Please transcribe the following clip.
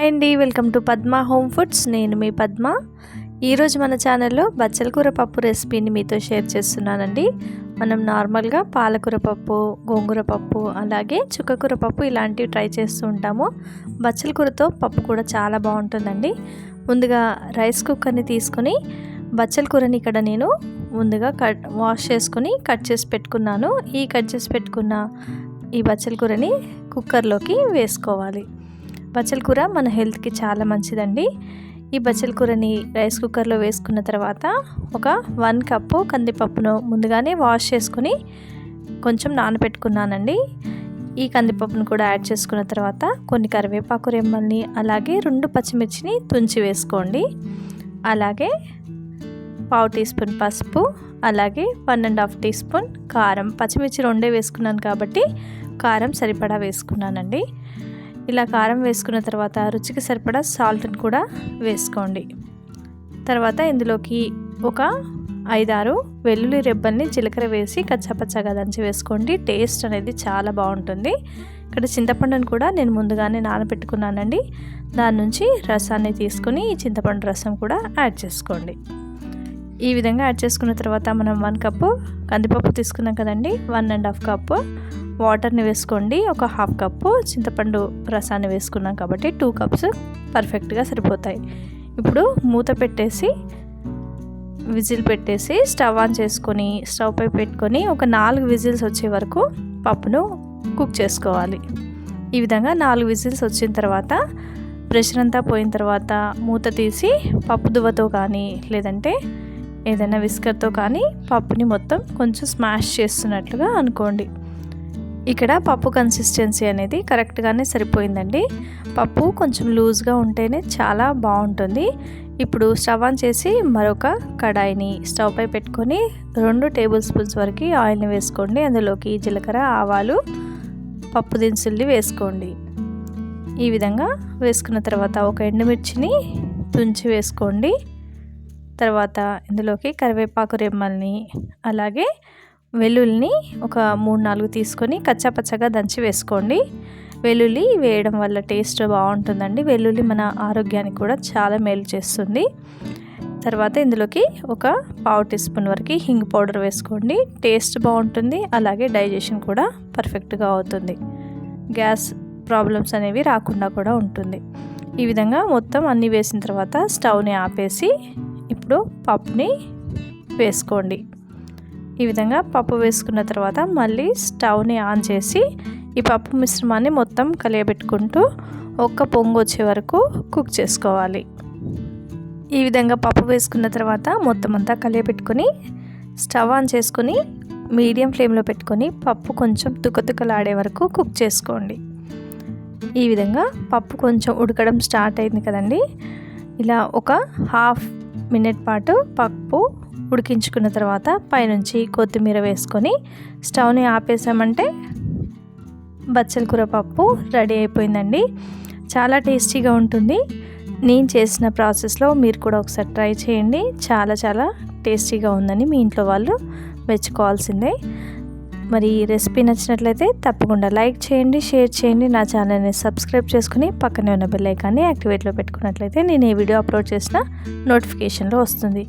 Hi అండి welcome to Padma home foods. నేను మీ పద్మ. ఈరోజు మన ఛానల్లో బచ్చల కూర పప్పు రెసిపీని మీతో షేర్ చేస్తున్నానండి. మనం నార్మల్గా పాలకూర పప్పు గోంగూర పప్పు అలాగే చుక్కకూర పప్పు ఇలాంటివి ట్రై చేస్తూ ఉంటాము. బచ్చల కూరతో పప్పు కూడా చాలా బాగుంటుందండి. ముందుగా రైస్ కుక్కర్ని తీసుకొని బచ్చల కూరని ఇక్కడ నేను ముందుగా కట్ వాష్ చేసుకొని కట్ చేసి పెట్టుకున్నాను. ఈ కట్ చేసి పెట్టుకున్న ఈ బచ్చల కూరని కుక్కర్లోకి వేసుకోవాలి. బచ్చల కూర మన హెల్త్కి చాలా మంచిదండి. ఈ బచ్చల కూరని రైస్ కుక్కర్లో వేసుకున్న తర్వాత ఒక వన్ కప్పు కందిపప్పును ముందుగానే వాష్ చేసుకుని కొంచెం నానబెట్టుకున్నానండి. ఈ కందిపప్పును కూడా యాడ్ చేసుకున్న తర్వాత కొన్ని కరివేపాకు రెమ్మల్ని అలాగే రెండు పచ్చిమిర్చిని తుంచి వేసుకోండి. అలాగే పావు టీ స్పూన్ పసుపు అలాగే one and half teaspoon కారం. పచ్చిమిర్చి రెండే వేసుకున్నాను కాబట్టి కారం సరిపడా వేసుకున్నానండి. ఇలా కారం వేసుకున్న తర్వాత రుచికి సరిపడా సాల్ట్ని కూడా వేసుకోండి. తర్వాత ఇందులోకి ఒక ఐదారు వెల్లుల్లి రెబ్బల్ని జీలకర్ర వేసి కచ్చాపచ్చాగా దంచి వేసుకోండి. టేస్ట్ అనేది చాలా బాగుంటుంది. ఇక్కడ చింతపండుని కూడా నేను ముందుగానే నానబెట్టుకున్నానండి. దాని నుంచి రసాన్ని తీసుకొని ఈ చింతపండు రసం కూడా యాడ్ చేసుకోండి. ఈ విధంగా యాడ్ చేసుకున్న తర్వాత మనం వన్ కప్పు కందిపప్పు తీసుకున్నాం కదండి. వన్ అండ్ హాఫ్ కప్పు వాటర్ని వేసుకోండి. ఒక హాఫ్ కప్పు చింతపండు రసాన్ని వేసుకున్నాం కాబట్టి టూ కప్స్ పర్ఫెక్ట్గా సరిపోతాయి. ఇప్పుడు మూత పెట్టేసి విజిల్ పెట్టేసి స్టవ్ ఆన్ చేసుకొని స్టవ్ పై పెట్టుకొని ఒక నాలుగు విజిల్స్ వచ్చే వరకు పప్పును కుక్ చేసుకోవాలి. ఈ విధంగా నాలుగు విజిల్స్ వచ్చిన తర్వాత ప్రెషర్ అంతా పోయిన తర్వాత మూత తీసి పప్పు దువ్వతో కానీ లేదంటే ఏదైనా విస్కర్తో కానీ పప్పుని మొత్తం కొంచెం స్మాష్ చేస్తున్నట్లుగా అనుకోండి. ఇక్కడ పప్పు కన్సిస్టెన్సీ అనేది కరెక్ట్గానే సరిపోయిందండి. పప్పు కొంచెం లూజ్గా ఉంటేనే చాలా బాగుంటుంది. ఇప్పుడు స్టవ్ ఆన్ చేసి మరొక కడాయిని స్టవ్ పై పెట్టుకొని రెండు టేబుల్ స్పూన్స్ వరకు ఆయిల్ని వేసుకోండి. అందులోకి జీలకర్ర ఆవాలు పప్పు దినుసుల్ని వేసుకోండి. ఈ విధంగా వేసుకున్న తర్వాత ఒక ఎండుమిర్చిని తుంచి వేసుకోండి. తర్వాత ఇందులోకి కరివేపాకు రెమ్మల్ని అలాగే వెల్లుల్లిని ఒక మూడు నాలుగు తీసుకొని కచ్చాపచ్చగా దంచి వేసుకోండి. వెల్లుల్లి వేయడం వల్ల టేస్ట్ బాగుంటుందండి. వెల్లుల్లి మన ఆరోగ్యానికి కూడా చాలా మేలు చేస్తుంది. తర్వాత ఇందులోకి ఒక పావు టీ స్పూన్ వరకు హింగ్ పౌడర్ వేసుకోండి. టేస్ట్ బాగుంటుంది అలాగే డైజెషన్ కూడా పర్ఫెక్ట్గా అవుతుంది. గ్యాస్ ప్రాబ్లమ్స్ అనేవి రాకుండా కూడా ఉంటుంది. ఈ విధంగా మొత్తం అన్నీ వేసిన తర్వాత స్టవ్ని ఆపేసి ఇప్పుడు పప్పుని వేసుకోండి. ఈ విధంగా పప్పు వేసుకున్న తర్వాత మళ్ళీ స్టవ్ని ఆన్ చేసి ఈ పప్పు మిశ్రమాన్ని మొత్తం కలియబెట్టుకుంటూ ఒక్క పొంగు వచ్చే వరకు కుక్ చేసుకోవాలి. ఈ విధంగా పప్పు వేసుకున్న తర్వాత మొత్తం అంతా కలియబెట్టుకొని స్టవ్ ఆన్ చేసుకొని మీడియం ఫ్లేమ్లో పెట్టుకొని పప్పు కొంచెం తుకతుకలాడే వరకు కుక్ చేసుకోండి. ఈ విధంగా పప్పు కొంచెం ఉడకడం స్టార్ట్ అయింది కదండి. ఇలా ఒక హాఫ్ మినిట్ పాటు పప్పు ఉడికించుకున్న తర్వాత పైనుంచి కొత్తిమీర వేసుకొని స్టవ్ని ఆపేసామంటే బచ్చల కూర పప్పు రెడీ అయిపోయిందండి. చాలా టేస్టీగా ఉంటుంది. నేను చేసిన ప్రాసెస్లో మీరు కూడా ఒకసారి ట్రై చేయండి. చాలా చాలా టేస్టీగా ఉందని మీ ఇంట్లో వాళ్ళు మెచ్చుకోవాల్సిందే. మరి ఈ రెసిపీ నచ్చినట్లయితే తప్పకుండా లైక్ చేయండి షేర్ చేయండి. నా ఛానల్ని సబ్స్క్రైబ్ చేసుకుని పక్కనే ఉన్న బెల్ ఐకాన్ని యాక్టివేట్లో పెట్టుకున్నట్లయితే నేను ఏ వీడియో అప్లోడ్ చేసిన నోటిఫికేషన్లో వస్తుంది.